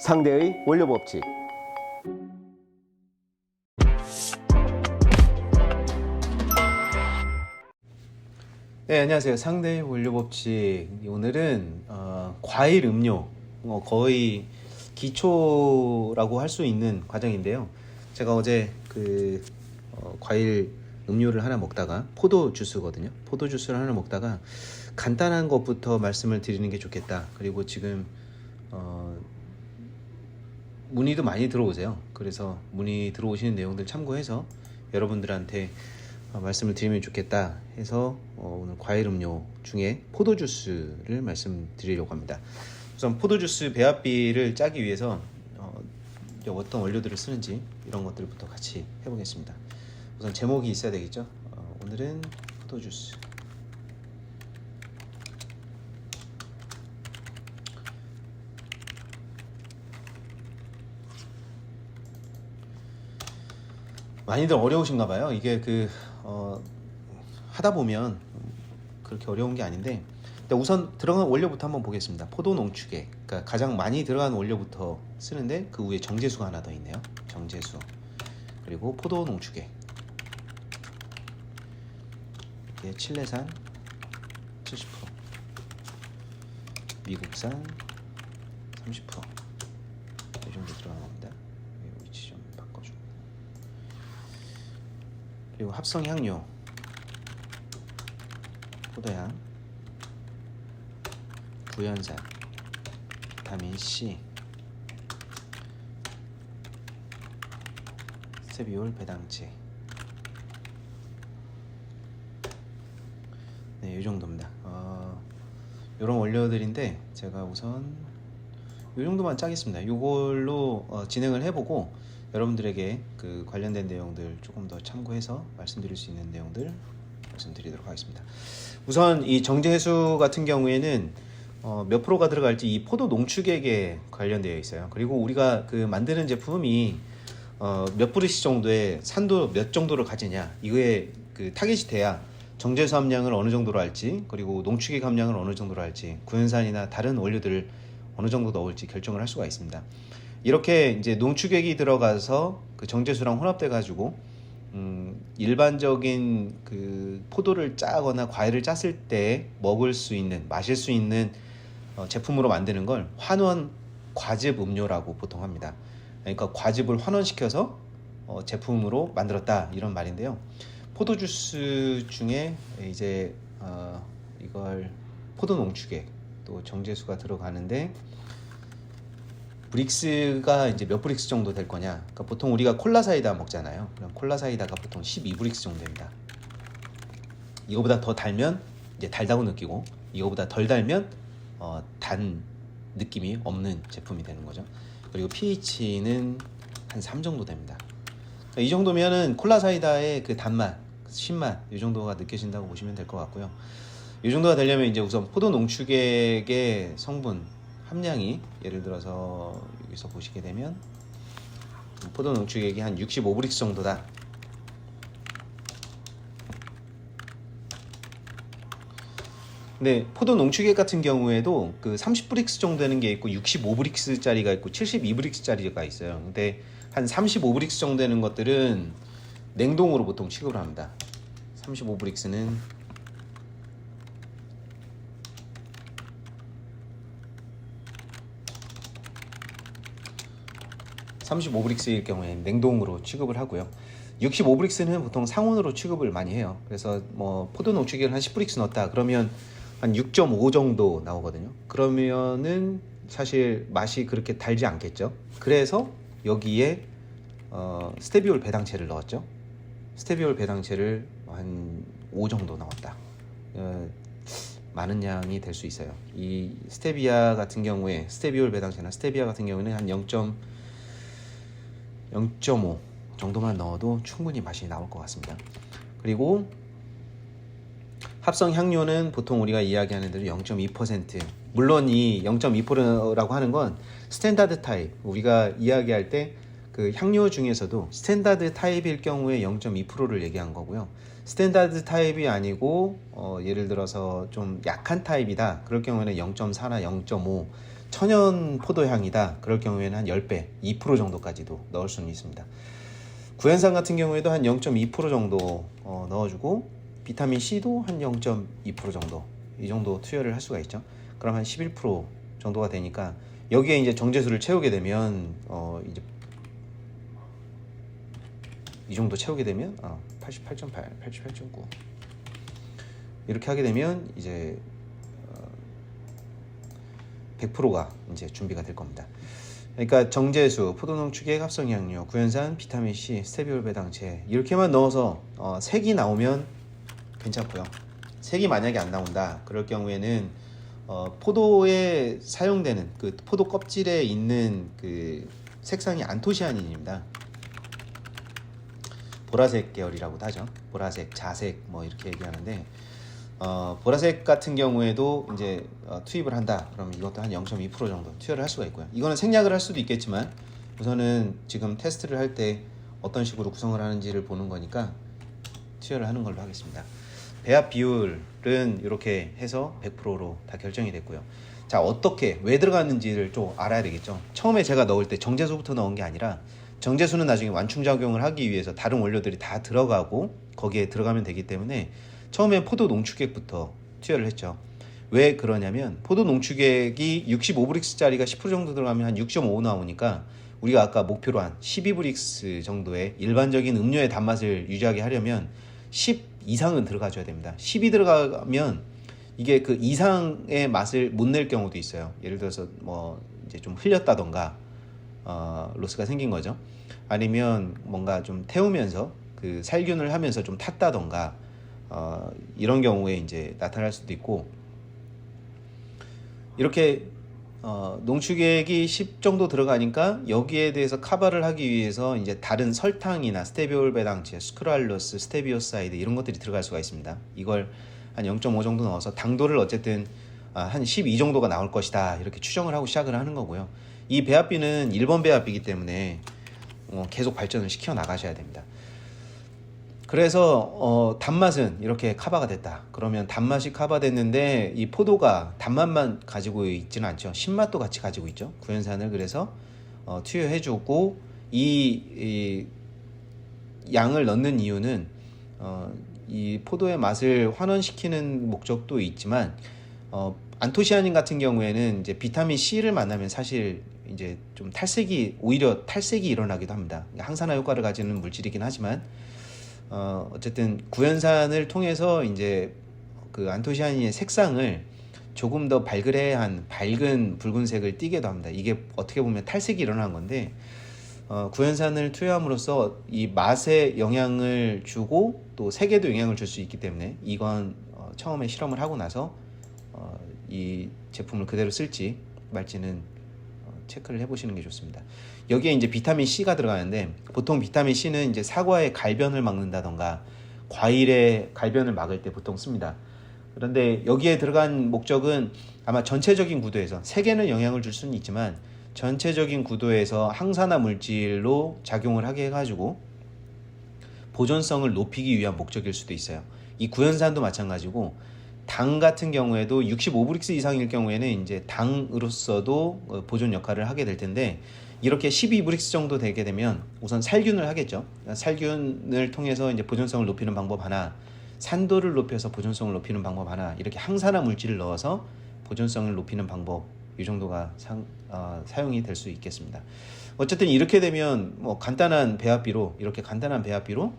상대의 원료 법칙. 네, 안녕하세요. 상대 원료 법칙. 오늘은 어, 과일 음료 어, 거의 기초라고 할 수 있는 과정인데요. 제가 어제 그 어, 과일 음료를 하나 먹다가 포도 주스거든요. 포도 주스를 하나 먹다가 간단한 것부터 말씀을 드리는 게 좋겠다. 그리고 지금 어, 문의도 많이 들어오세요. 그래서 문의 들어오시는 내용들 참고해서 여러분들한테 어, 말씀을 드리면 좋겠다 해서 어, 오늘 과일 음료 중에 포도 주스를 말씀드리려고 합니다. 우선 포도 주스 배합비를 짜기 위해서 어, 어떤 원료들을 쓰는지 이런 것들부터 같이 해보겠습니다. 우선 제목이 있어야 되겠죠. 어, 오늘은 포도 주스. 많이들 어려우신가 봐요. 이게 그 어, 하다 보면 그렇게 어려운 게 아닌데 우선 들어간 원료부터 한번 보겠습니다. 포도 농축액. 그러니까 가장 많이 들어간 원료부터 쓰는데 그 위에 정제수가 하나 더 있네요. 정제수. 그리고 포도 농축액. 이게 칠레산 70%. 미국산 30%. 이 정도 들어간 겁니다. 이 위치 좀 바꿔주고. 그리고 합성 향료. 포도향. 구연산. 비타민 C. 스테비올 배당체 네, 이 정도입니다. 어, 이런 원료들인데 제가 우선 이 정도만 짜겠습니다. 이걸로 어, 진행을 해보고 여러분들에게 그 관련된 내용들 조금 더 참고해서 말씀드릴 수 있는 내용들 말씀드리도록 하겠습니다. 우선 이 정제수 같은 경우에는 어, 몇 프로가 들어갈지 이 포도 농축액에 관련되어 있어요. 그리고 우리가 그 만드는 제품이 어, 몇 브리씩 정도의 산도 몇 정도를 가지냐 이거에 그 타겟이 돼야 정제수 함량을 어느 정도로 할지 그리고 농축액 함량을 어느 정도로 할지 구연산이나 다른 원료들을 어느 정도 넣을지 결정을 할 수가 있습니다. 이렇게 이제 농축액이 들어가서 그 정제수랑 혼합돼 가지고 음, 일반적인 그 포도를 짜거나 과일을 짰을 때 먹을 수 있는 마실 수 있는 어, 제품으로 만드는 걸 환원 과즙 음료라고 보통 합니다. 그러니까 과즙을 환원시켜서 어, 제품으로 만들었다 이런 말인데요. 포도 주스 중에 이제 어, 이걸 포도 농축액 또 정제수가 들어가는데 브릭스가 이제 몇 브릭스 정도 될 거냐? 그러니까 보통 우리가 콜라 사이다 먹잖아요. 그럼 콜라 사이다가 보통 12 브릭스 정도 됩니다. 이거보다 더 달면 이제 달다고 느끼고 이거보다 덜 달면 어, 단 느낌이 없는 제품이 되는 거죠. 그리고 pH는 한 3 정도 됩니다. 그러니까 이 정도면은 콜라 사이다의 그 단맛, 신맛 이 정도가 느껴진다고 보시면 될 것 같고요. 이 정도가 되려면 이제 우선 포도 농축액의 성분 함량이 예를 들어서 여기서 보시게 되면 포도 농축액이 한 65브릭스 정도다. 근데 포도 농축액 같은 경우에도 그 30브릭스 정도 되는 게 있고 65브릭스짜리가 있고 72브릭스짜리가 있어요. 근데 한 35브릭스 정도 되는 것들은 냉동으로 보통 취급을 합니다. 35브릭스는 35브릭스일 경우에 냉동으로 취급을 하고요. 65브릭스는 보통 상온으로 취급을 많이 해요. 그래서 뭐 포도 농축액을 한 10브릭스 넣었다 그러면 한 6.5 정도 나오거든요. 그러면은 사실 맛이 그렇게 달지 않겠죠. 그래서 여기에 어, 스테비올 배당체를 넣었죠. 스테비올 배당체를 한 5 정도 넣었다. 어, 많은 양이 될 수 있어요. 이 스테비아 같은 경우에 스테비올 배당체나 스테비아 같은 경우는 한 0. 0.5 정도만 넣어도 충분히 맛이 나올 것 같습니다. 그리고 합성 향료는 보통 우리가 이야기하는 대로 0.2% 물론 이 0.2%라고 하는 건 스탠다드 타입 우리가 이야기할 때 그 향료 중에서도 스탠다드 타입일 경우에 0.2%를 얘기한 거고요. 스탠다드 타입이 아니고 어, 예를 들어서 좀 약한 타입이다. 그럴 경우에는 0.4나 0.5 천연 포도 향이다. 그럴 경우에는 한 10배, 2% 정도까지도 넣을 수는 있습니다. 구연산 같은 경우에도 한 0.2% 정도 어, 넣어주고 비타민 C도 한 0.2% 정도 이 정도 투여를 할 수가 있죠. 그럼 한 11% 정도가 되니까 여기에 이제 정제수를 채우게 되면 어 이제 이 정도 채우게 되면 어, 88.8, 88.9 이렇게 하게 되면 이제 100%가 이제 준비가 될 겁니다. 그러니까 정제수, 포도농축액, 합성향료, 구연산, 비타민 C, 스테비올 배당체 이렇게만 넣어서 어, 색이 나오면 괜찮고요. 색이 만약에 안 나온다. 그럴 경우에는 어, 포도에 사용되는 그 포도 껍질에 있는 그 색상이 안토시아닌입니다. 보라색 계열이라고도 하죠. 보라색, 자색 뭐 이렇게 얘기하는데 어, 보라색 같은 경우에도 이제 어, 투입을 한다. 그러면 이것도 한 0.2% 정도 투여를 할 수가 있고요. 이거는 생략을 할 수도 있겠지만 우선은 지금 테스트를 할 때 어떤 식으로 구성을 하는지를 보는 거니까 투여를 하는 걸로 하겠습니다. 배합 비율은 이렇게 해서 100%로 다 결정이 됐고요. 자 어떻게 왜 들어갔는지를 좀 알아야 되겠죠. 처음에 제가 넣을 때 정제수부터 넣은 게 아니라 정제수는 나중에 완충 작용을 하기 위해서 다른 원료들이 다 들어가고 거기에 들어가면 되기 때문에 처음에 포도 농축액부터 투여를 했죠. 왜 그러냐면 포도 농축액이 65브릭스짜리가 10% 정도 들어가면 한 6.5 나오니까 우리가 아까 목표로 한 12브릭스 정도의 일반적인 음료의 단맛을 유지하게 하려면 10 이상은 들어가줘야 됩니다. 10이 들어가면 이게 그 이상의 맛을 못 낼 경우도 있어요. 예를 들어서 뭐 이제 좀 흘렸다던가 어, 로스가 생긴 거죠. 아니면 뭔가 좀 태우면서 그 살균을 하면서 좀 탔다던가 어, 이런 경우에 이제 나타날 수도 있고 이렇게 어, 농축액이 10 정도 들어가니까 여기에 대해서 카바를 하기 위해서 이제 다른 설탕이나 스테비올 배당체, 스크랄로스, 스테비오사이드 이런 것들이 들어갈 수가 있습니다. 이걸 한 0.5 정도 넣어서 당도를 어쨌든 아, 한12 정도가 나올 것이다 이렇게 추정을 하고 시작을 하는 거고요. 이 배합비는 1번 배합비이기 때문에 어, 계속 발전을 시켜 나가셔야 됩니다. 그래서 어, 단맛은 이렇게 카바가 됐다. 그러면 단맛이 카바됐는데 이 포도가 단맛만 가지고 있지는 않죠. 신맛도 같이 가지고 있죠. 구연산을 그래서 어, 투여해주고 이, 이 양을 넣는 이유는 어, 이 포도의 맛을 환원시키는 목적도 있지만 어, 안토시아닌 같은 경우에는 이제 비타민 C를 만나면 사실 이제 좀 탈색이 오히려 탈색이 일어나기도 합니다. 항산화 효과를 가지는 물질이긴 하지만 어, 어쨌든 구연산을 통해서 이제 그 안토시아닌의 색상을 조금 더 발그레한 밝은 붉은색을 띠게도 합니다. 이게 어떻게 보면 탈색이 일어난 건데 어, 구연산을 투여함으로써 이 맛에 영향을 주고 또 색에도 영향을 줄 수 있기 때문에 이건 어, 처음에 실험을 하고 나서 어, 이 제품을 그대로 쓸지 말지는 어, 체크를 해보시는 게 좋습니다. 여기에 이제 비타민 C가 들어가는데 보통 비타민 C는 이제 사과의 갈변을 막는다던가 과일의 갈변을 막을 때 보통 씁니다. 그런데 여기에 들어간 목적은 아마 전체적인 구도에서 색에는 영향을 줄 수는 있지만 전체적인 구도에서 항산화 물질로 작용을 하게 해가지고 보존성을 높이기 위한 목적일 수도 있어요. 이 구연산도 마찬가지고 당 같은 경우에도 65브릭스 이상일 경우에는 이제 당으로서도 어, 보존 역할을 하게 될 텐데 이렇게 12브릭스 정도 되게 되면 우선 살균을 하겠죠. 살균을 통해서 이제 보존성을 높이는 방법 하나, 산도를 높여서 보존성을 높이는 방법 하나, 이렇게 항산화 물질을 넣어서 보존성을 높이는 방법 이 정도가 상, 어, 사용이 될 수 있겠습니다. 어쨌든 이렇게 되면 뭐 간단한 배합비로 이렇게 간단한 배합비로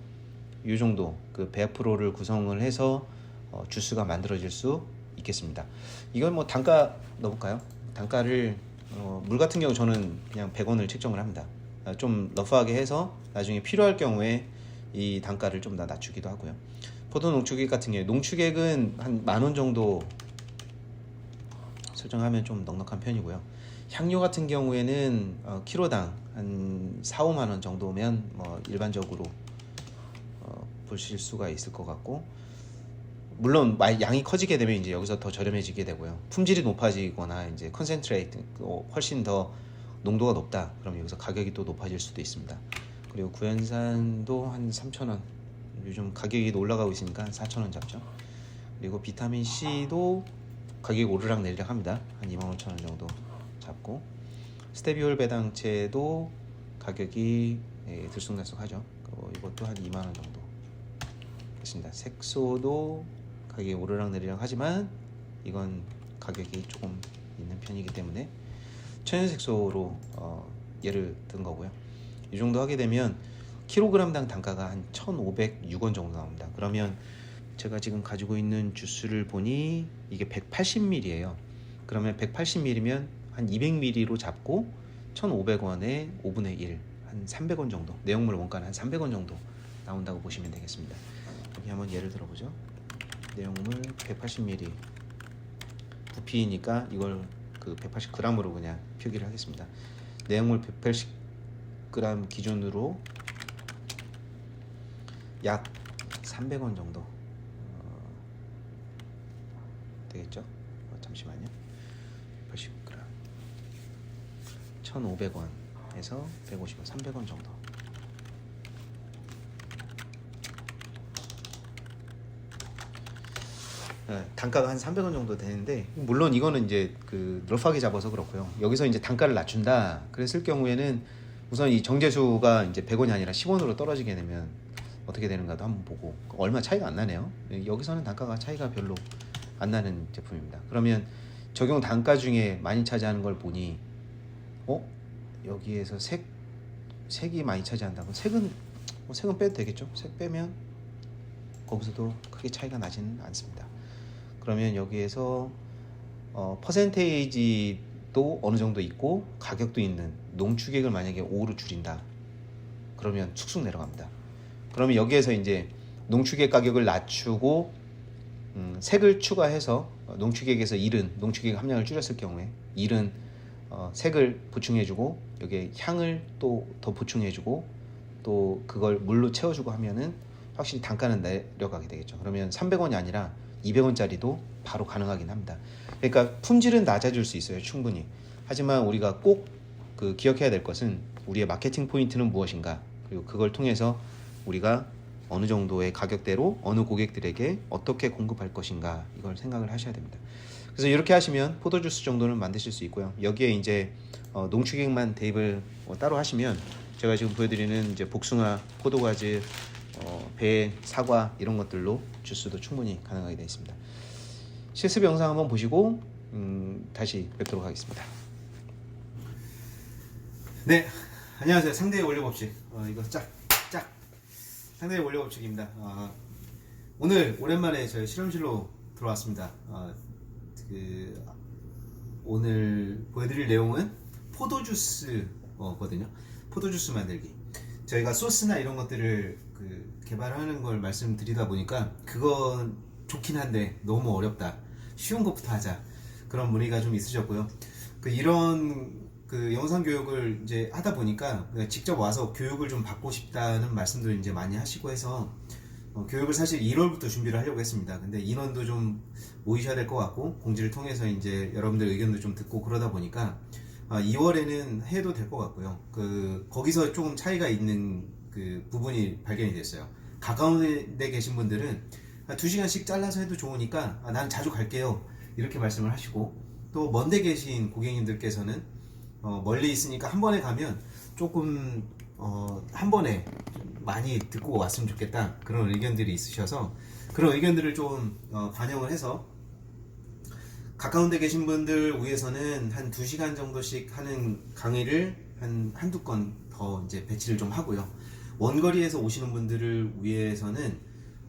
이 정도 그 배합 프로를 구성을 해서 어, 주스가 만들어질 수 있겠습니다. 이건 뭐 단가 넣어볼까요? 단가를 어, 물 같은 경우 저는 그냥 100원을 책정을 합니다. 아, 좀 러프하게 해서 나중에 필요할 경우에 이 단가를 좀 더 낮추기도 하고요. 포도 농축액 같은 경우 농축액은 한 만 원 정도 설정하면 좀 넉넉한 편이고요. 향료 같은 경우에는 어, 키로당 한 4, 5만 원 정도면 뭐 일반적으로 어, 보실 수가 있을 것 같고 물론 마- 양이 커지게 되면 이제 여기서 더 저렴해지게 되고요. 품질이 높아지거나 이제 컨센트레이트 어, 훨씬 더 농도가 높다. 그럼 여기서 가격이 또 높아질 수도 있습니다. 그리고 구연산도 한 3,000원. 요즘 가격이 올라가고 있으니까 한 4,000원 잡죠. 그리고 비타민 C도 가격이 오르락 내리락 합니다. 한 25,000원 정도 잡고 스테비올 배당체도 가격이 예, 들쑥날쑥하죠. 어, 이것도 한 2만 원 정도 됐습니다. 색소도 가격이 오르락내리락 하지만 이건 가격이 조금 있는 편이기 때문에 천연색소로 어, 예를 든 거고요. 이 정도 하게 되면 킬로그램당 단가가 한 1,506원 정도 나옵니다. 그러면 제가 지금 가지고 있는 주스를 보니 이게 180ml예요. 그러면 180ml면 한 200ml로 잡고 1,500원에 5분의 1, 한 300원 정도. 내용물 원가는 한 300원 정도 나온다고 보시면 되겠습니다. 여기 한번 예를 들어보죠. 내용물 180ml 부피니까 이걸 그 180g으로 그냥 표기를 하겠습니다. 내용물 180g 기준으로 약 300원 정도 어, 되겠죠? 어, 잠시만요. 180g 1,500원에서 150원, 300원 정도. 네, 단가가 한 300원 정도 되는데 물론 이거는 이제 그 널프하게 잡아서 그렇고요. 여기서 이제 단가를 낮춘다. 그랬을 경우에는 우선 이 정제수가 이제 100원이 아니라 10원으로 떨어지게 되면 어떻게 되는가도 한번 보고 얼마 차이가 안 나네요. 여기서는 단가가 차이가 별로 안 나는 제품입니다. 그러면 적용 단가 중에 많이 차지하는 걸 보니 어 여기에서 색 색이 많이 차지한다고 색은 뭐 색은 빼도 되겠죠. 색 빼면 거기서도 크게 차이가 나지는 않습니다. 그러면 여기에서 어, 퍼센테이지도 어느 정도 있고 가격도 있는 농축액을 만약에 5로 줄인다. 그러면 축쑥 내려갑니다. 그러면 여기에서 이제 농축액 가격을 낮추고 음, 색을 추가해서 어, 농축액에서 1은 농축액 함량을 줄였을 경우에 1은 어, 색을 보충해주고 여기에 향을 또 더 보충해주고 또 그걸 물로 채워주고 하면은 확실히 단가는 내려가게 되겠죠. 그러면 300원이 아니라 200원짜리도 바로 가능하긴 합니다. 그러니까 품질은 낮아질 수 있어요, 충분히. 하지만 우리가 꼭 그 기억해야 될 것은 우리의 마케팅 포인트는 무엇인가 그리고 그걸 통해서 우리가 어느 정도의 가격대로 어느 고객들에게 어떻게 공급할 것인가 이걸 생각을 하셔야 됩니다. 그래서 이렇게 하시면 포도 주스 정도는 만드실 수 있고요. 여기에 이제 어, 농축액만 대입을 어, 따로 하시면 제가 지금 보여드리는 이제 복숭아, 어, 배, 사과 이런 것들로 주스도 충분히 가능하게 되어 있습니다. 실습 영상 한번 보시고 음, 다시 뵙도록 하겠습니다. 네, 안녕하세요. 상대의 원료 법칙. 어, 이거 짝, 짝. 상대의 원료 법칙입니다. 어, 오늘 오랜만에 저희 실험실로 들어왔습니다. 어, 그 오늘 보여드릴 내용은 포도주스거든요. 포도주스 만들기. 저희가 소스나 이런 것들을 그 개발하는 걸 말씀드리다 보니까 그건 좋긴 한데 너무 어렵다. 쉬운 것부터 하자. 그런 문의가 좀 있으셨고요. 그 이런 그 영상 교육을 이제 하다 보니까 직접 와서 교육을 좀 받고 싶다는 말씀들 이제 많이 하시고 해서 어, 교육을 사실 1월부터 준비를 하려고 했습니다. 근데 인원도 좀 모이셔야 될 것 같고 공지를 통해서 이제 여러분들 의견도 좀 듣고 그러다 보니까 아, 2월에는 해도 될 것 같고요. 그 거기서 조금 차이가 있는 그 부분이 발견이 됐어요. 가까운 데 계신 분들은 아, 2시간씩 잘라서 해도 좋으니까 아, 나는 자주 갈게요. 이렇게 말씀을 하시고 또 먼데 계신 고객님들께서는 어, 멀리 있으니까 한 번에 가면 조금 어, 한 번에 많이 듣고 왔으면 좋겠다 그런 의견들이 있으셔서 그런 의견들을 좀 어, 반영을 해서 가까운 데 계신 분들 위해서는 한 2시간 정도씩 하는 강의를 한 한두 건 더 이제 배치를 좀 하고요. 원거리에서 오시는 분들을 위해서는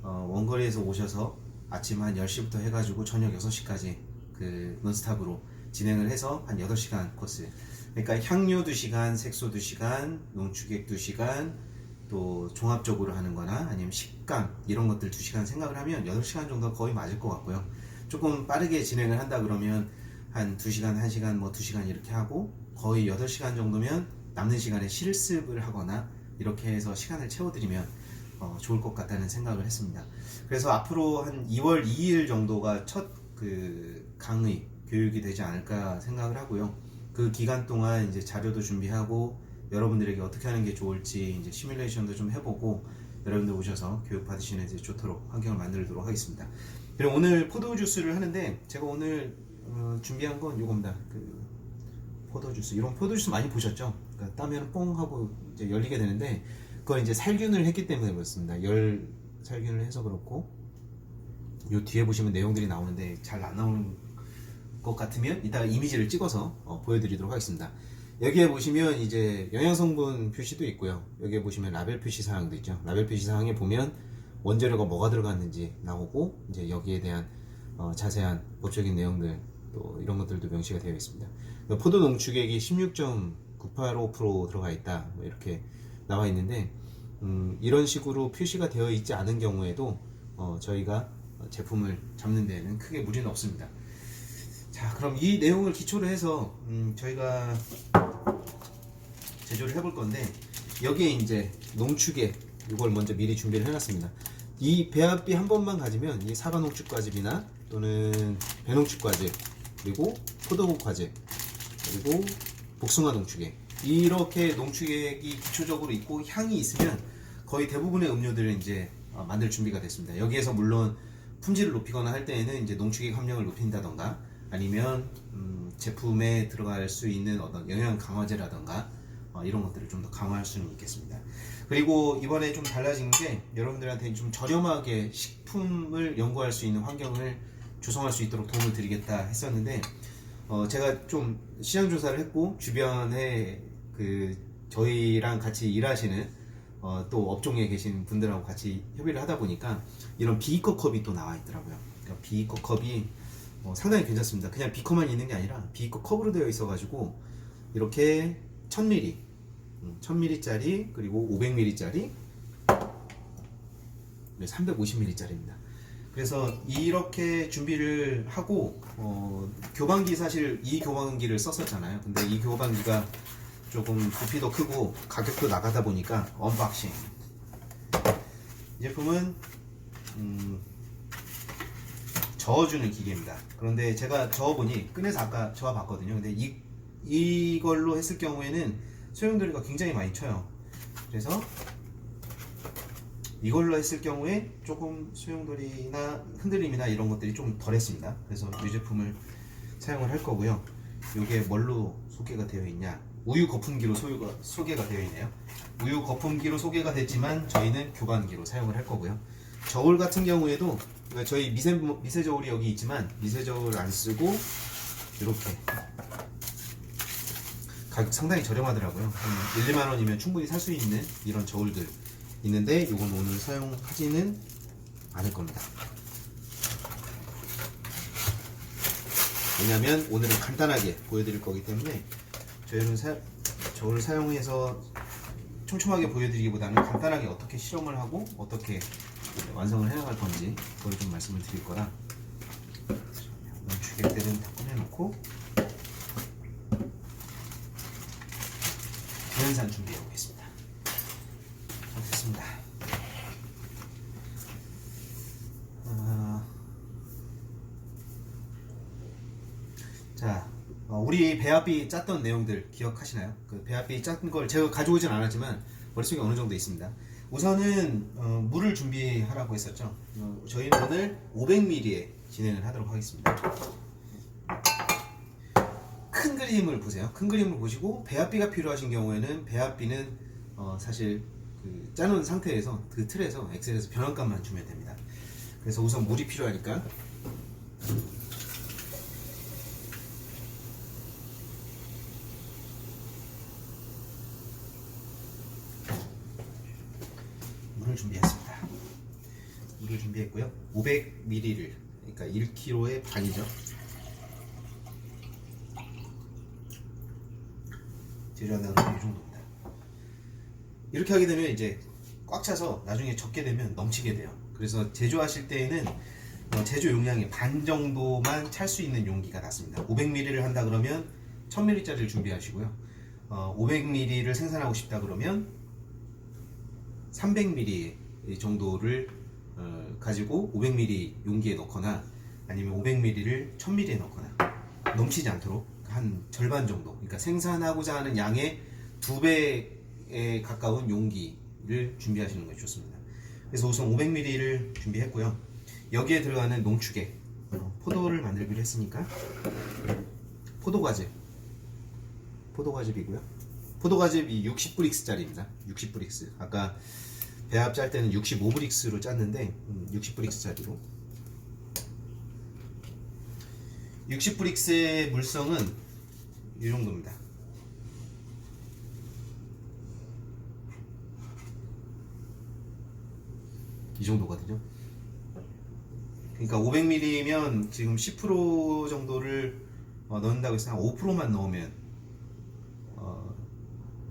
어, 원거리에서 오셔서 아침 한 10시부터 해가지고 저녁 6시까지 그 논스탑으로 진행을 해서 한 8시간 코스. 그러니까 향료 2시간, 색소 2시간, 농축액 2시간, 또 종합적으로 하는 거나 아니면 식감 이런 것들 2시간 생각을 하면 8시간 정도 거의 맞을 것 같고요. 조금 빠르게 진행을 한다 그러면 한 2시간, 1시간, 뭐 2시간 이렇게 하고 거의 8시간 정도면 남는 시간에 실습을 하거나 이렇게 해서 시간을 채워드리면 어, 좋을 것 같다는 생각을 했습니다. 그래서 앞으로 한 2월 2일 정도가 첫 그 강의 교육이 되지 않을까 생각을 하고요. 그 기간 동안 이제 자료도 준비하고 여러분들에게 어떻게 하는 게 좋을지 이제 시뮬레이션도 좀 해보고 여러분들 오셔서 교육 받으시는 데 좋도록 환경을 만들도록 하겠습니다. 그리고 오늘 포도 주스를 하는데 제가 오늘 어, 준비한 건 요겁니다. 그 포도 주스 이런 포도 주스 많이 보셨죠? 그러니까 따면 뽕 하고 이제 열리게 되는데 그건 이제 살균을 했기 때문에 그렇습니다. 열 살균을 해서 그렇고 요 뒤에 보시면 내용들이 나오는데 잘 안 나오는 것 같으면 이따가 이미지를 찍어서 어, 보여드리도록 하겠습니다. 여기에 보시면 이제 영양 성분 표시도 있고요. 여기에 보시면 라벨 표시 사항도 있죠. 라벨 표시 사항에 보면 원재료가 뭐가 들어갔는지 나오고 이제 여기에 대한 어, 자세한 법적인 내용들 또 이런 것들도 명시가 되어 있습니다. 포도 농축액이 16.985% 들어가 있다 뭐 이렇게 나와 있는데 음, 이런 식으로 표시가 되어 있지 않은 경우에도 어, 저희가 제품을 잡는 데에는 크게 무리는 없습니다. 자, 그럼 이 내용을 기초로 해서 음, 저희가 제조를 해볼 건데 여기에 이제 농축액 이걸 먼저 미리 준비를 해놨습니다. 이 배합비 한 번만 가지면 이 사과 농축 과즙이나 또는 배농축 과즙 그리고 포도 과즙 그리고 복숭아 농축액 이렇게 농축액이 기초적으로 있고 향이 있으면 거의 대부분의 음료들을 이제 어, 만들 준비가 됐습니다. 여기에서 물론 품질을 높이거나 할 때에는 이제 농축액 함량을 높인다던가 아니면 음, 제품에 들어갈 수 있는 어떤 영양 강화제라던가 어, 이런 것들을 좀 더 강화할 수는 있겠습니다. 그리고 이번에 좀 달라진 게 여러분들한테 좀 저렴하게 식품을 연구할 수 있는 환경을 조성할 수 있도록 도움을 드리겠다 했었는데 어, 제가 좀 시장 조사를 했고 주변에 그 저희랑 같이 일하시는 어, 또 업종에 계신 분들하고 같이 협의를 하다 보니까 이런 비커 컵이 또 나와 있더라고요. 그러니까 비커 컵이 어, 상당히 괜찮습니다. 그냥 비커만 있는 게 아니라 비커 컵으로 되어 있어가지고 이렇게 1000ml, 1000ml짜리 그리고 500ml짜리, 350ml짜리입니다. 그래서 이렇게 준비를 하고 어, 교반기 사실 이 교반기를 썼었잖아요. 근데 이 교반기가 조금 부피도 크고 가격도 나가다 보니까 언박싱. 이 제품은 음, 저어주는 기계입니다. 그런데 제가 저어보니 꺼내서 아까 저어봤거든요. 근데 이 이걸로 했을 경우에는 소용돌이가 굉장히 많이 쳐요. 그래서 이걸로 했을 경우에 조금 소용돌이나 흔들림이나 이런 것들이 좀 덜했습니다. 그래서 이 제품을 사용을 할 거고요. 이게 뭘로 소개가 되어 있냐? 우유 거품기로 소유가, 소개가 되어 있네요. 우유 거품기로 소개가 됐지만 저희는 교반기로 사용을 할 거고요. 저울 같은 경우에도 그러니까 저희 미세 미세 저울이 여기 있지만 미세 저울 안 쓰고 이렇게 가격 상당히 저렴하더라고요. 한 1, 2만 원이면 충분히 살 수 있는 이런 저울들 있는데 이건 오늘 사용하지는 않을 겁니다. 왜냐하면 오늘은 간단하게 보여드릴 거기 때문에 저희는 사, 저울을 사용해서 촘촘하게 보여드리기보다는 간단하게 어떻게 실험을 하고 어떻게 완성을 해나갈 건지 그걸 좀 말씀을 드릴 거라 주객들은 다 꺼내놓고 구연산 준비해 보겠습니다. 자, 됐습니다. 어, 자, 어, 우리 배합비 짰던 내용들 기억하시나요? 그 배합비 짠 걸 제가 가져오진 않았지만 머릿속에 어느 정도 있습니다. 우선은 어, 물을 준비하라고 했었죠. 어, 저희는 오늘 500ml에 진행을 하도록 하겠습니다. 큰 그림을 보세요. 큰 그림을 보시고 배합비가 필요하신 경우에는 배합비는 어, 사실 그 짜놓은 상태에서 그 틀에서 엑셀에서 변환값만 주면 됩니다. 그래서 우선 물이 필요하니까 물을 준비했습니다. 물을 준비했고요. 500ml를 그러니까 1kg의 반이죠. 제조한다는 이 정도입니다. 이렇게 하게 되면 이제 꽉 차서 나중에 적게 되면 넘치게 돼요. 그래서 제조하실 때에는 어, 제조 용량의 반 정도만 찰 수 있는 용기가 낫습니다. 500ml를 한다 그러면 1000ml짜리를 준비하시고요. 어, 500ml를 생산하고 싶다 그러면 300ml 정도를 어, 가지고 500ml 용기에 넣거나 아니면 500ml를 1000ml에 넣거나 넘치지 않도록 한 절반 정도 그러니까 생산하고자 하는 양의 두 배에 가까운 용기를 준비하시는 것이 좋습니다 그래서 우선 500ml를 준비했고요 여기에 들어가는 농축액 어, 포도를 만들기로 했으니까 포도과즙 포도과즙이고요. 포도과즙이 60브릭스짜리입니다. 60브릭스. 아까 배합 짤 때는 65브릭스로 짰는데 60브릭스짜리로. 60브릭스의 물성은 이 정도입니다. 이 정도거든요. 그러니까 500ml면 지금 10% 정도를 어, 넣는다고 해서 한 5%만 넣으면 어,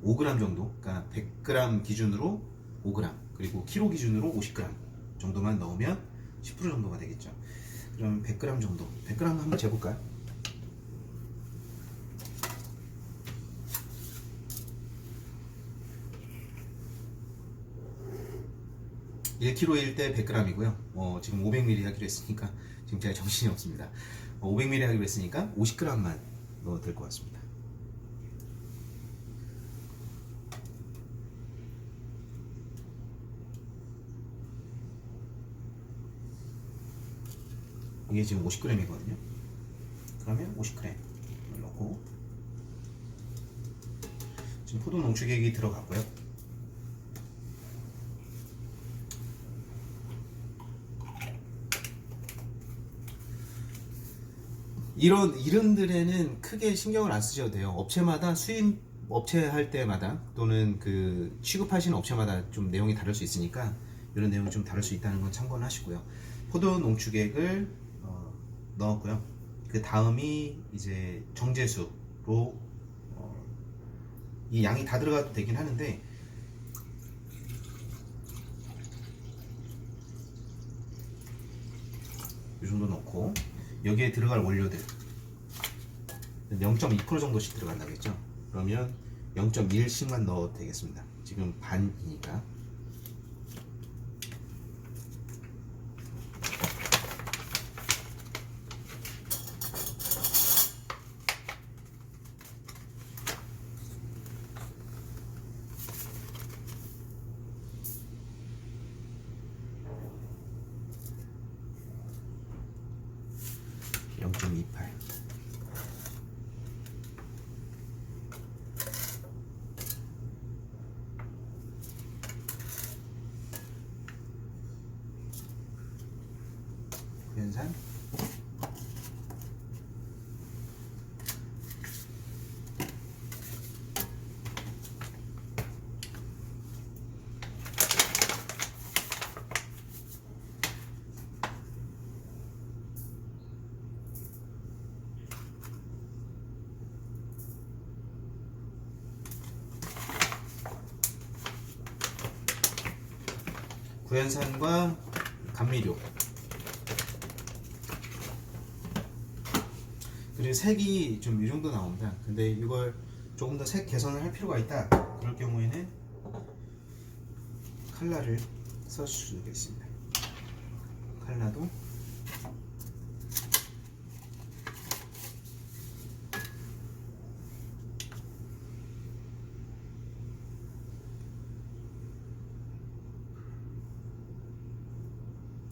5g 정도, 그러니까 100g 기준으로 5g, 그리고 키로 기준으로 50g 정도만 넣으면 10% 정도가 되겠죠. 그럼 100g 정도, 100g 한번 재볼까요? 일 k g일 때 100g이고요. 어, 지금 500ml 하기로 했으니까 지금 제가 정신이 없습니다. 어, 500ml 하기로 했으니까 50g만 넣어도 될 것 같습니다. 이게 지금 50g이거든요. 그러면 50g 넣고 지금 포도 농축액이 들어갔고요. 이런 이름들에는 크게 신경을 안 쓰셔도 돼요. 업체마다 수입 업체 할 때마다 또는 그 취급하시는 업체마다 좀 내용이 다를 수 있으니까 이런 내용이 좀 다를 수 있다는 건 참고는 하시고요. 포도 농축액을 어, 넣었고요. 그 다음이 이제 정제수로 어, 이 양이 다 들어가도 되긴 하는데 이 정도 넣고 여기에 들어갈 원료들 0.2% 정도씩 들어간다겠죠? 그러면 0.1씩만 넣어도 되겠습니다. 지금 반이니까 (0.28) 구연산 구연산과 감미료. 그리고 색이 좀 이 정도 나옵니다. 근데 이걸 조금 더 색 개선을 할 필요가 있다. 그럴 경우에는 칼라를 써주겠습니다. 칼라도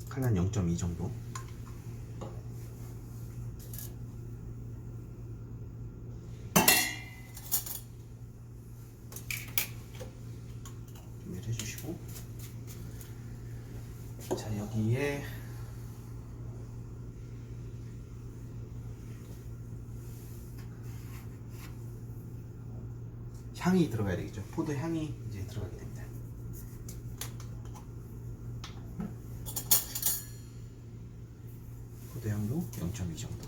칼라는 0.2 정도? 준비를 해주시고. 자 여기에 향이 들어가야 되겠죠? 포도 향이 이제 들어가게 됩니다 포도 향도 0.2 정도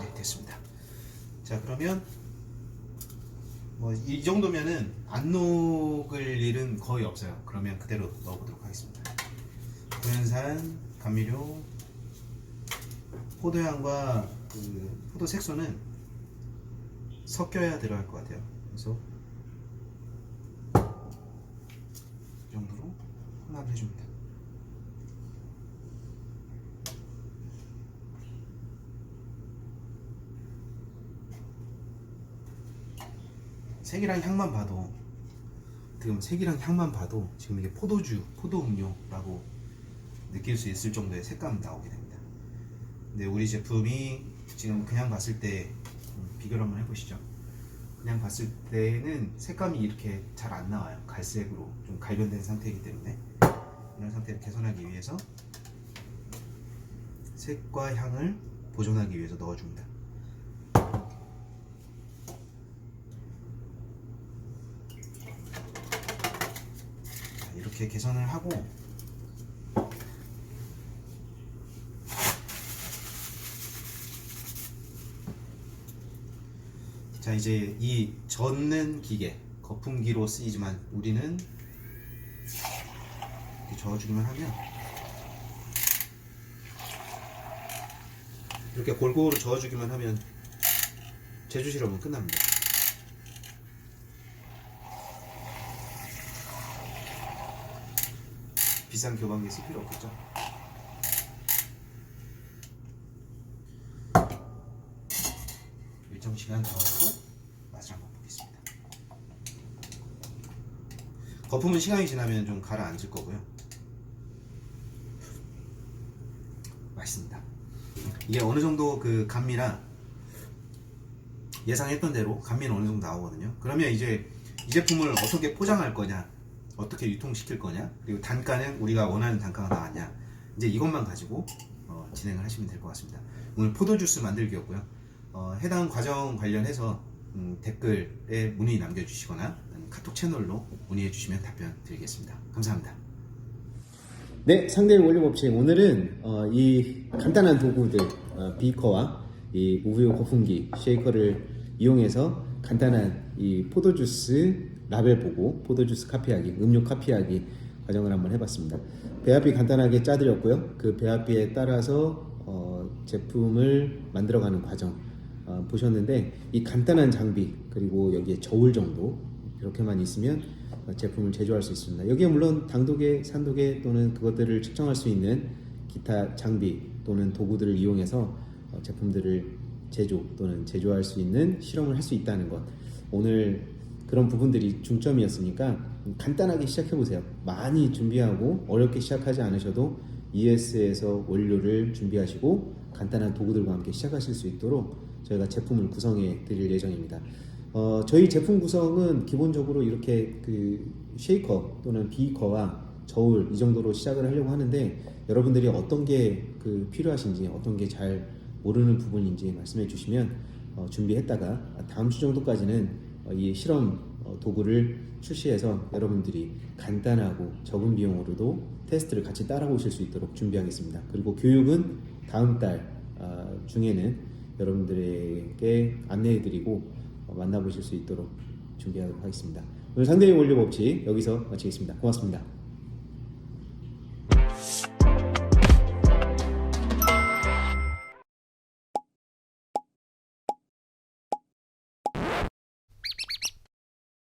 네, 됐습니다. 자, 그러면 뭐 이 정도면은 안 녹을 일은 거의 없어요. 그러면 그대로 넣어보도록 하겠습니다. 구연산, 감미료, 포도향과 그 포도 색소는 섞여야 들어갈 것 같아요. 그래서 이 정도로 혼합을 해줍니다. 색이랑 향만 봐도 지금 색이랑 향만 봐도 지금 이게 포도주, 포도 음료라고 느낄 수 있을 정도의 색감 나오게 됩니다. 근데 우리 제품이 지금 그냥 봤을 때 음, 비교를 한번 해보시죠. 그냥 봤을 때는 색감이 이렇게 잘 안 나와요. 갈색으로 좀 갈변된 상태이기 때문에 이런 상태를 개선하기 위해서 색과 향을 보존하기 위해서 넣어줍니다. 자, 이렇게 개선을 하고 자 이제 이 젓는 기계 거품기로 쓰이지만 우리는 이렇게 저어주기만 하면 이렇게 골고루 저어주기만 하면 제주 실험은 끝납니다. 비싼 교방기 쓸 필요 없겠죠? 일정 시간 저어주고 맛을 한번 보겠습니다. 거품은 시간이 지나면 좀 가라앉을 거고요. 맛있습니다. 이게 어느 정도 그 감미랑 예상했던 대로 감미는 어느 정도 나오거든요. 그러면 이제 이 제품을 어떻게 포장할 거냐, 어떻게 유통시킬 거냐, 그리고 단가는 우리가 원하는 단가가 나왔냐, 이제 이것만 가지고 어, 진행을 하시면 될 것 같습니다. 오늘 포도 주스 만들기였고요. 어, 해당 과정 관련해서 음, 댓글에 문의 남겨주시거나 카톡 채널로 문의해 주시면 답변 드리겠습니다. 감사합니다. 네, 상대의 원료 법칙. 오늘은 어, 이 간단한 도구들, 어, 비커와 이 우유 거품기, 쉐이커를 이용해서 간단한 이 포도주스 라벨 보고 포도주스 카피하기, 음료 카피하기 과정을 한번 해봤습니다. 배합비 간단하게 짜드렸고요. 그 배합비에 따라서 어, 제품을 만들어가는 과정 어, 보셨는데 이 간단한 장비 그리고 여기에 저울 정도 이렇게만 있으면 어, 제품을 제조할 수 있습니다. 여기에 물론 당도계, 산도계 또는 그것들을 측정할 수 있는 기타 장비 또는 도구들을 이용해서 어, 제품들을 제조 또는 제조할 수 있는 실험을 할 수 있다는 것. 오늘 그런 부분들이 중점이었으니까 간단하게 시작해 보세요. 많이 준비하고 어렵게 시작하지 않으셔도 ES에서 원료를 준비하시고 간단한 도구들과 함께 시작하실 수 있도록 저희가 제품을 구성해 드릴 예정입니다. 어, 저희 제품 구성은 기본적으로 이렇게 그 쉐이커 또는 비커와 저울 이 정도로 시작을 하려고 하는데 여러분들이 어떤 게 그 필요하신지 어떤 게 잘 모르는 부분인지 말씀해 주시면 어, 준비했다가 다음 주 정도까지는 어, 이 실험 어, 도구를 출시해서 여러분들이 간단하고 적은 비용으로도 테스트를 같이 따라오실 수 있도록 준비하겠습니다. 그리고 교육은 다음 달 아, 중에는 여러분들에게 안내해드리고 어, 만나보실 수 있도록 준비하도록 하겠습니다. 오늘 상대의 원료 법칙 여기서 마치겠습니다. 고맙습니다.